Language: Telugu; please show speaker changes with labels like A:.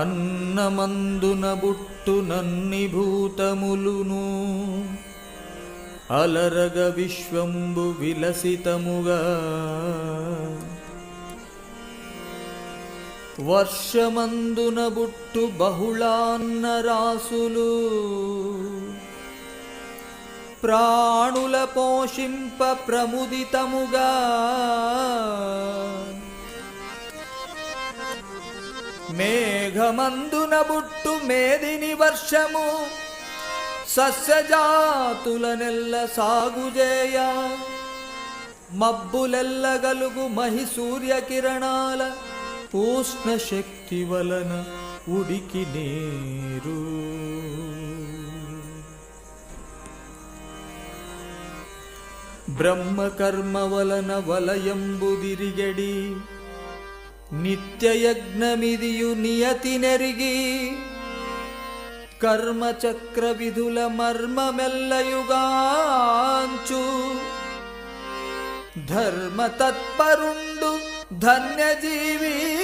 A: అన్నమందున బుట్టు నన్ని భూతములును. అలరగ విశ్వంబు విలసితముగా. వర్షమందున బుట్టు బహుళాన్న రాసులు. ప్రాణుల పోషింప ప్రముదితముగా. మేఘమందున బుట్టు మేదిని వర్షము సస్యజాతుల నెల్ల సాగుజేయ మబ్బులెల్లగలుగు మహి సూర్యకిరణాల పూష్ణ శక్తి వలన ఉడికి నీరు. బ్రహ్మకర్మ వలన వలయంబుదిరిగడి నిత్యయజ్ఞమిదియు నియతి నెరిగి కర్మచక్ర విధుల మర్మమెల్లయుగాంచు. ధర్మ తత్పరుండు ధన్యజీవీ